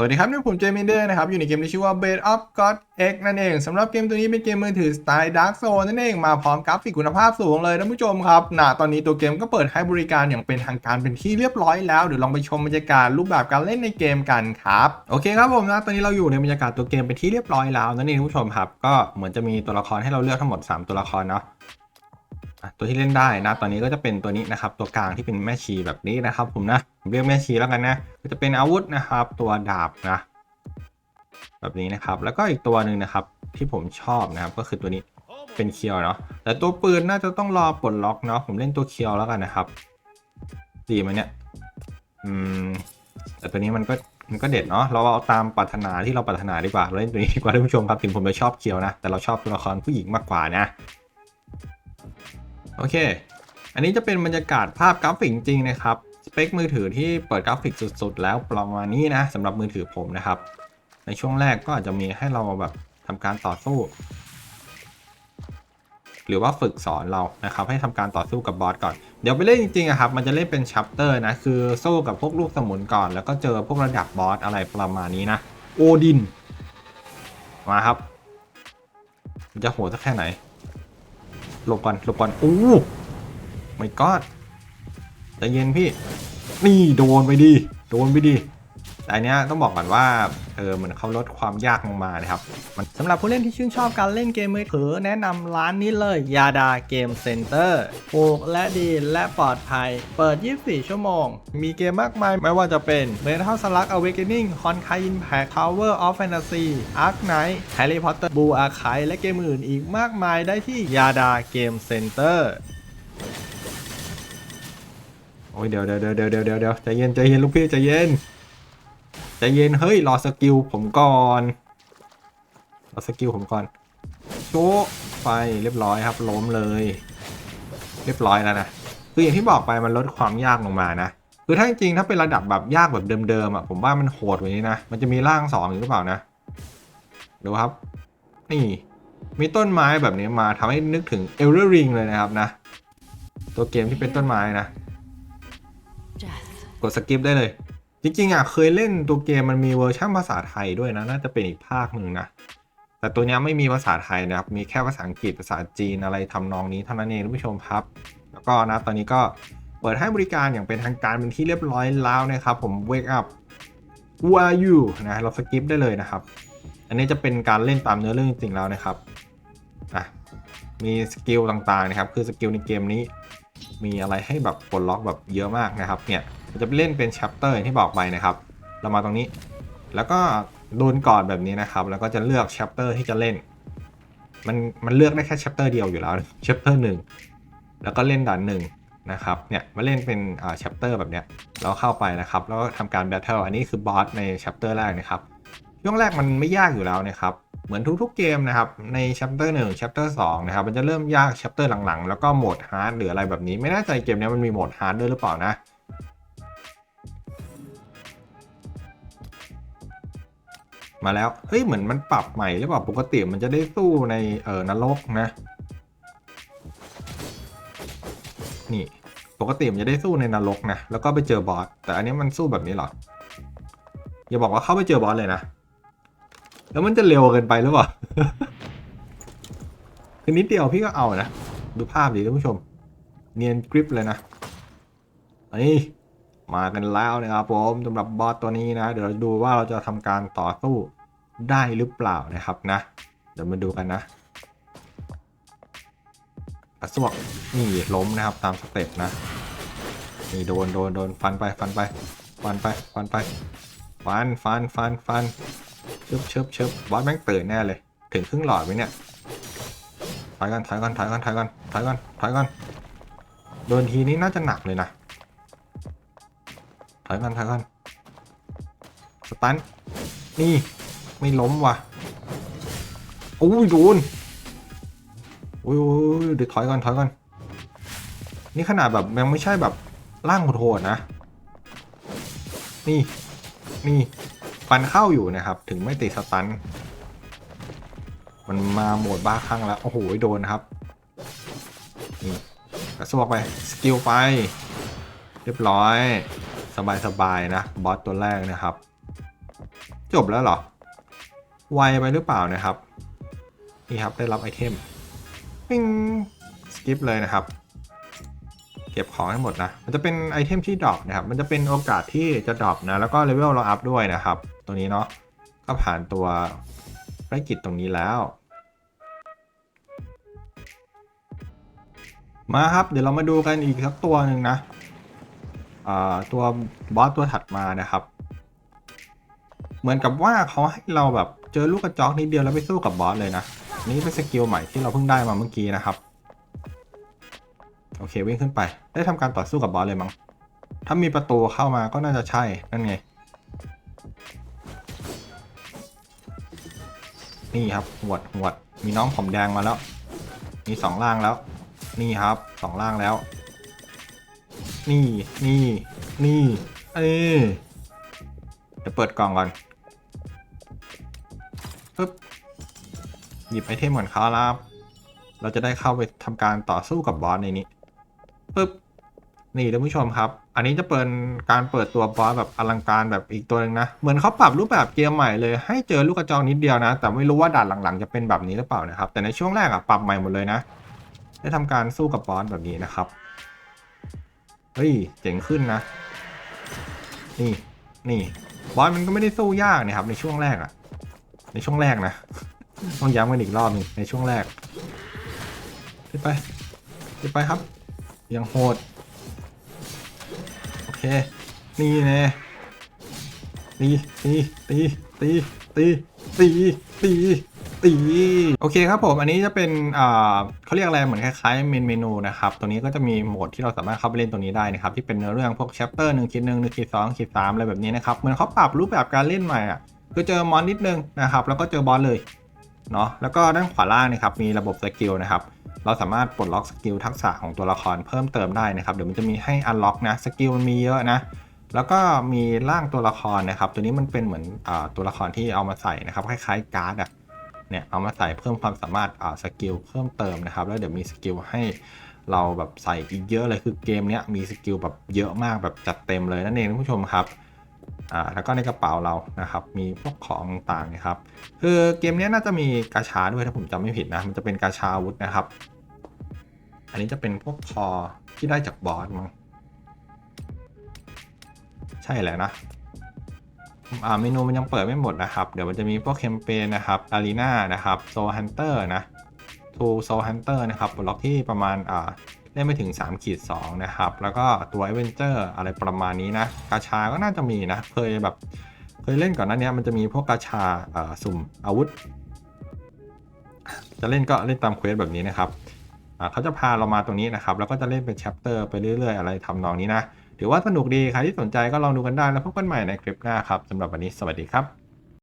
สวัสดีครับนี่ผมเจมินเดอร์นะครับ อยู่ในเกมที่ชื่อว่า Bed of God X นั่นเองสำหรับเกมตัวนี้เป็นเกมมือถือสไตล์ Dark Zone นั่นเองมาพร้อมกราฟิกคุณภาพสูงเลยท่านผู้ชมครับณตอนนี้ตัวเกมก็เปิดให้บริการอย่างเป็นทางการเป็นที่เรียบร้อยแล้ว เดี๋ยวลองไปชมบรรยากาศรูปแบบการเล่นในเกมกันครับโอเคครับผมนะตอนนี้เราอยู่ในบรรยากาศตัวเกมเป็นที่เรียบร้อยแล้วนั่นเองท่านผู้ชมครับก็เหมือนจะมีตัวละครให้เราเลือกทั้งหมด 3 ตัวละครเนาะ ตัวที่เล่นได้นะ ตอนนี้ก็จะเป็นตัวนี้นะครับ ตัวกลางที่เป็นแม่ชีแบบนี้นะครับ ผมนะ ผมเรียกแม่ชีแล้วกันนะ ก็จะเป็นอาวุธนะครับ ตัวดาบนะ แบบนี้นะครับ แล้วก็อีกตัวหนึ่งนะครับ ที่ผมชอบนะครับ ก็คือตัวนี้ เป็นเคียวเนาะ แต่ตัวปืนน่าจะต้องรอปลดล็อกเนาะ ผมเล่นตัวเคียวแล้วกันนะครับ ดีไหมเนี่ย อืม แต่ตัวนี้มันก็มันก็เด็ดเนาะ เราเอาตามปรารถนาที่เราปรารถนาดีกว่า เราเล่นตัวนี้ดีกว่าท่านผู้ชมครับ ถึงผมจะชอบเคียวนะ แต่เราชอบตัวละครผู้หญิงมากกว่านะ โอเค อันนี้จะเป็นบรรยากาศภาพกราฟิกจริงนะครับ สเปคมือถือที่เปิดกราฟิกสุดๆ แล้วประมาณนี้นะสำหรับมือถือผมนะครับ ในช่วงแรกก็อาจจะมีให้เราแบบทำการต่อสู้ หรือว่าฝึกสอนเรานะครับ ให้ทำการต่อสู้กับบอสก่อน เดี๋ยวไปเล่นจริงๆอะครับมันจะเล่นเป็นชัปเตอร์นะ คือสู้กับพวกลูกสมุนก่อน แล้วก็เจอพวกระดับบอสอะไรประมาณนี้นะโอดินมาครับ จะโหดสักแค่ไหน หลบก่อนหลบก่อนอู้ไม่กอดใจเย็นพี่ นี่โดนไปดี โดนไปดี แต่อันเนี้ยต้องบอกก่อนว่าเออเหมือนเขาลดความยากลงมานะครับสำหรับผู้เล่นที่ชื่นชอบการเล่นเกมมือถือแนะนำร้านนี้เลยยาดาเกมเซ็นเตอร์ถูกและดีและปลอดภัย เปิด 24 ชั่วโมง มีเกมมากมายไม่ว่าจะเป็น Metal Slug Awakening Honkai Impact Tower of Fantasy Ark Knight Harry Potter Blue Archive และเกมอื่นอีกมากมายได้ที่ยาดาเกมเซ็นเตอร์โอ้ยเดี๋ยวเดี๋ยวเดี๋ยวเดี๋ยวเดี๋ยวเดี๋ยวใจเย็นใจเย็นลูกพี่ใจเย็น ใจเย็น เฮ้ย รอสกิลผมก่อน รอสกิลผมก่อน โชะไปเรียบร้อยครับ ล้มเลย เรียบร้อยแล้วนะ คืออย่างที่บอกไปมันลดความยากลงมานะ คือถ้าจริงถ้าเป็นระดับแบบยากแบบเดิมๆอะผมว่ามันโหดกว่านี้นะ มันจะมีร่างสองอยู่หรือเปล่านะ ดูครับ นี่ มีต้นไม้แบบนี้มาทำให้นึกถึงเอลเ r อร์ริงเลยนะครับนะ ตัวเกมที่เป็นต้นไม้นะ กดสกิปได้เลย จริงๆอะเคยเล่นตัวเกมมันมีเวอร์ชันภาษาไทยด้วยนะ น่าจะเป็นอีกภาคหนึ่งนะ แต่ตัวเนี้ยไม่มีภาษาไทยนะครับ มีแค่ภาษาอังกฤษภาษาจีนอะไรทำนองนี้เท่านั้นเองท่านผู้ชมครับ แล้วก็นะตอนนี้ก็เปิดให้บริการอย่างเป็นทางการเป็นที่เรียบร้อยแล้วนะครับ ผม wake up who are you นะเราสกิปได้เลยนะครับ อันนี้จะเป็นการเล่นตามเนื้อเรื่องจริงๆแล้วนะครับอะมีสกิลต่างๆนะครับ คือสกิลในเกมนี้ มีอะไรให้แบบปลดล็อกแบบเยอะมากนะครับเนี่ย จะเล่นเป็นแชปเตอร์ที่บอกไปนะครับ เรามาตรงนี้ แล้วก็โดนกอดแบบนี้นะครับ แล้วก็จะเลือกแชปเตอร์ที่จะเล่น มันมันเลือกได้แค่แชปเตอร์เดียวอยู่แล้วแชปเตอร์หนึ่งแล้วก็เล่นด่านหนึ่งนะครับ เนี่ยมาเล่นเป็นอ่าแชปเตอร์แบบเนี้ย เราเข้าไปนะครับ แล้วก็ทำการแบทเทิล อันนี้คือบอสในแชปเตอร์แรกนะครับ ช่วงแรกมันไม่ยากอยู่แล้วนะครับ เหมือนทุกๆเกมนะครับ ใน chapter 1 chapter 2นะครับ มันจะเริ่มยาก chapter หลังๆ แล้วก็โหมด hard หรืออะไรแบบนี้ ไม่แน่ใจเกมนี้มันมีโหมด hard ด้วยหรือเปล่านะ มาแล้ว เฮ้ย เหมือนมันปรับใหม่หรือเปล่า ปกติมันจะได้สู้ในเออนรกนะ นี่ ปกติมันจะได้สู้ในนรกนะ แล้วก็ไปเจอบอส แต่อันนี้มันสู้แบบนี้หรอ อย่าบอกว่าเข้าไปเจอบอสเลยนะ แล้วมันจะเร็วเกินไปหรือเปล่าคือนิดเดียวพี่ก็เอานะ ดูภาพดิท่านผู้ชม เนียนกริปเลยนะนี่ มากันแล้วนะครับผมสำหรับบอสตัวนี้นะ เดี๋ยวเราดูว่าเราจะทำการต่อสู้ได้หรือเปล่านะครับนะ เดี๋ยวมาดูกันนะกระสวกนี่ล้มนะครับตามสเต็ปนะนี่โดนโดนโดนฟันไปฟันไปฟันไปฟันไปฟันฟันฟันฟันเชึบเชึบเชึบบอสแม่งตื่นแน่เลย ถึงครึ่งหลอดไหมเนี่ยถอยก่อนถอยก่อนถอยก่อนถอยก่อนถอยก่อนถอยก่อนโดนทีนี้น่าจะหนักเลยนะ ถอยก่อนถอยก่อนสตันนี่ ไม่ล้มว่ะโอ้ยโดนโอ้ยโอ้ยเดี๋ยวถอยก่อนถอยก่อนนี่ขนาดแบบยังไม่ใช่แบบร่างโหดนะ นี่นี่ฟันเข้าอยู่นะครับ ถึงไม่ติดสตัน มันมาโหมดบ้าคลั่งแล้ว โอ้โห โดนครับ นี่กระซวกไป สกิลไป เรียบร้อย สบายๆนะบอสตัวแรกนะครับ จบแล้วเหรอ ไวไปหรือเปล่านะครับ นี่ครับได้รับไอเทมปิ้งสกิปเลยนะครับ เก็บของให้หมดนะ มันจะเป็นไอเทมที่ดรอปนะครับ มันจะเป็นโอกาสที่จะดรอปนะ แล้วก็เลเวลเราอัพด้วยนะครับ ตัวนี้เนาะก็ผ่านตัวภารกิจตรงนี้แล้ว มาครับ เดี๋ยวเรามาดูกันอีกสักตัวหนึ่งนะ ตัวบอสตัวถัดมานะครับ เหมือนกับว่าเขาให้เราแบบเจอลูกกระจอกนิดเดียวแล้วไปสู้กับบอสเลยนะ นี่เป็นสกิลใหม่ที่เราเพิ่งได้มาเมื่อกี้นะครับ โอเควิ่งขึ้นไป ได้ทำการต่อสู้กับบอสเลยมั้ง ถ้ามีประตูเข้ามาก็น่าจะใช่ นั่นไง นี่ครับหวดหวดมีน้องผมแดงมาแล้ว มีสองล่างแล้ว นี่ครับสองล่างแล้ว นี่ นี่ นี่ เอ้ยเดี๋ยวเปิดกล่องก่อนปึ๊บ หยิบไอเทมก่อนครับ เราจะได้เข้าไปทำการต่อสู้กับบอสในนี้ปึ๊บ นี่ท่านผู้ชมครับ อันนี้จะเป็นการเปิดตัวบอสแบบอลังการแบบอีกตัวหนึงนะ เหมือนเขาปรับรูปแบบเกมใหม่เลย ให้เจอลูกกระจอกนิดเดียวนะ แต่ไม่รู้ว่าด่านหลังๆจะเป็นแบบนี้หรือเปล่านะครับ แต่ในช่วงแรกอะปรับใหม่หมดเลยนะ ได้ทำการสู้กับบอสแบบนี้นะครับ เฮ้ย เจ๋งขึ้นนะ นี่ นี่ บอสมันก็ไม่ได้สู้ยากนะครับ ในช่วงแรกอะในช่วงแรกนะ ต้องย้ำกันอีกรอบนึงในช่วงแรกขึ้นไปขึ้นไปครับ ยังโหด โอเค นี่แน่ตีตีตีตีตีตีตี ตีโอเคครับผมอันนี้จะเป็นเขาเรียกอะไรเหมือนคล้ายๆเมนเมนูนะครับตัวนี้ก็จะมีโหมดที่เราสามารถเข้าไปเล่นตรงนี้ได้นะครับที่เป็นเนื้อเรื่องพวก chapter 1คิดหนึ่งหนึ่งคิดสองคิดสามอะไรแบบนี้นะครับเหมือนเขาปรับรูปแบบการเล่นใหม่อะคือเจอมอนนิดนึงนะครับแล้วก็เจอบอสเลยเนาะแล้วก็ด้านขวาล่างนะครับมีระบบสกิลนะครับเราสามารถปลดล็อกสกิลทักษะของตัวละครเพิ่มเติมได้นะครับเดี๋ยวมันจะมีให้อันล็อกนะสกิลมันมีเยอะนะแล้วก็มีร่างตัวละครนะครับ ตัวนี้มันเป็นเหมือนอตัวละครที่เอามาใส่นะครับคล้ายๆการ์ดอะ เนี่ยเอามาใส่เพิ่มความสามารถอ่าสกิลเพิ่มเติมนะครับ แล้วเดี๋ยวมีสกิลให้เราแบบใส่อีกเยอะเลยคือเกมเนี้ยมีสกิลแบบเยอะมากแบบจัดเต็มเลยนั่นเองท่านผู้ชมครับอ่าแล้วก็ในกระเป๋าเรานะครับมีพวกของต่างๆนะครับคือเกมนี้น่าจะมีกาชาด้วยถ้าผมจำไม่ผิดนะมันจะเป็นกาชาอาวุธนะครับ อันนี้จะเป็นพวกคอที่ได้จากบอสมั้งใช่แหละนะ อ่าเมนูมันยังเปิดไม่หมดนะครับ เดี๋ยวมันจะมีพวกแคมเปญนะครับอารีนานะครับโซฮันเตอร์นะทูโซฮันเตอร์นะครับบล็อกที่ประมาณอ่าเล่นไปถึง3ขีด2นะครับ แล้วก็ตัว a อเวนเจอร์อะไรประมาณนี้นะ กาชาก็น่าจะมีนะ เคยแบบ เคยเล่นก่อนหน้านี้มันจะมีพวกกาชาอ่อสุ่มอาวุธ จะเล่นก็เล่นตามเควสแบบนี้นะครับอ่าเขาจะพาเรามาตรงนี้นะครับ แล้วก็จะเล่นเป็นแชปเตอร์ไปเรื่อยๆ อะไรทำนองนี้นะ ถือว่าสนุกดีใครที่สนใจก็ลองดูกันได้แล้วพบกันใหม่ในคลิปหน้าครับสำหรับวันนี้สวัสดีครับ